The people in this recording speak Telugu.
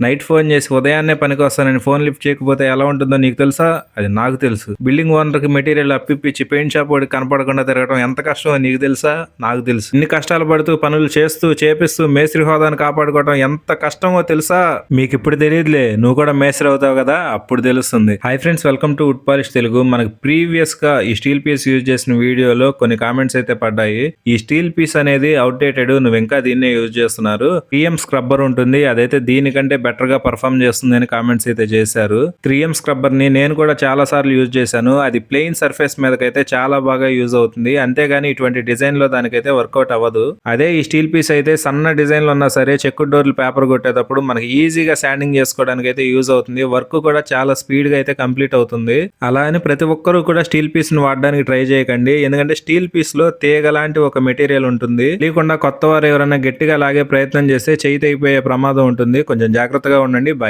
నైట్ ఫోన్ చేసి ఉదయాన్నే పనికి వస్తానని ఫోన్ లిఫ్ట్ చేయకపోతే ఎలా ఉంటుందో నీకు తెలుసా? అది నాకు తెలుసు. బిల్డింగ్ ఓనర్కి మెటీరియల్ అప్పిప్పించి పెయింట్ షాప్ వాడికి కనపడకుండా తిరగడం ఎంత కష్టమో నీకు తెలుసా? నాకు తెలుసు. ఇన్ని కష్టాలు పడుతూ పనులు చేస్తూ చేపిస్తూ మేస్త్రి హోదాను కాపాడుకోవడం ఎంత కష్టమో తెలుసా? మీకు ఇప్పుడు తెలియదులే. నువ్వు కూడా మేస్త్రి అవుతావు కదా? అప్పుడు తెలుస్తుంది. Hi friends welcome to wood polish Telugu మనకు ప్రీవియస్గా ఈ స్టీల్ పీస్ యూజ్ చేసిన వీడియోలో కొన్ని కామెంట్స్ అయితే పడ్డాయి. ఈ స్టీల్ పీస్ అనేది అవుట్డేటెడ్ నువ్వు ఇంకా దీన్నే యూజ్ చేస్తున్నారు. పిఎం స్క్రబ్బర్ ఉంటుంది. అదైతే దీనికంటే బెటర్గా పర్ఫామ్ చేస్తుంది అని కామెంట్స్ అయితే చేశారు. త్రీ ఎం స్క్రబ్బర్ని నేను కూడా చాలా సార్లు యూజ్ చేశాను. అది ప్లెయిన్ సర్ఫేస్ మీదకైతే చాలా బాగా యూజ్ అవుతుంది. అంతేగాని ఇటువంటి డిజైన్లో దానికైతే వర్కౌట్ అవ్వదు. అదే ఈ స్టీల్ పీస్ అయితే సన్న డిజైన్లు ఉన్నా సరే చెక్కు డోర్లు పేపర్ కొట్టేటప్పుడు మనకి ఈజీగా శాండింగ్ చేసుకోవడానికి అయితే యూజ్ అవుతుంది. వర్క్ కూడా చాలా స్పీడ్గా అయితే కంప్లీట్ అవుతుంది. అలా అని ప్రతి ఒక్కరూ కూడా స్టీల్ పీస్ని వాడడానికి ట్రై చేయకండి. ఎందుకంటే స్టీల్ పీస్లో తీగ లాంటి ఒక మెటీరియల్ ఉంటుంది. లేకుండా కొత్త వారు ఎవరైనా గట్టిగా లాగే ప్రయత్నం చేస్తే చేయి తెగిపోయే ప్రమాదం ఉంటుంది. కొంచెం జాగ్రత్తగా ఉండండి. బాయ్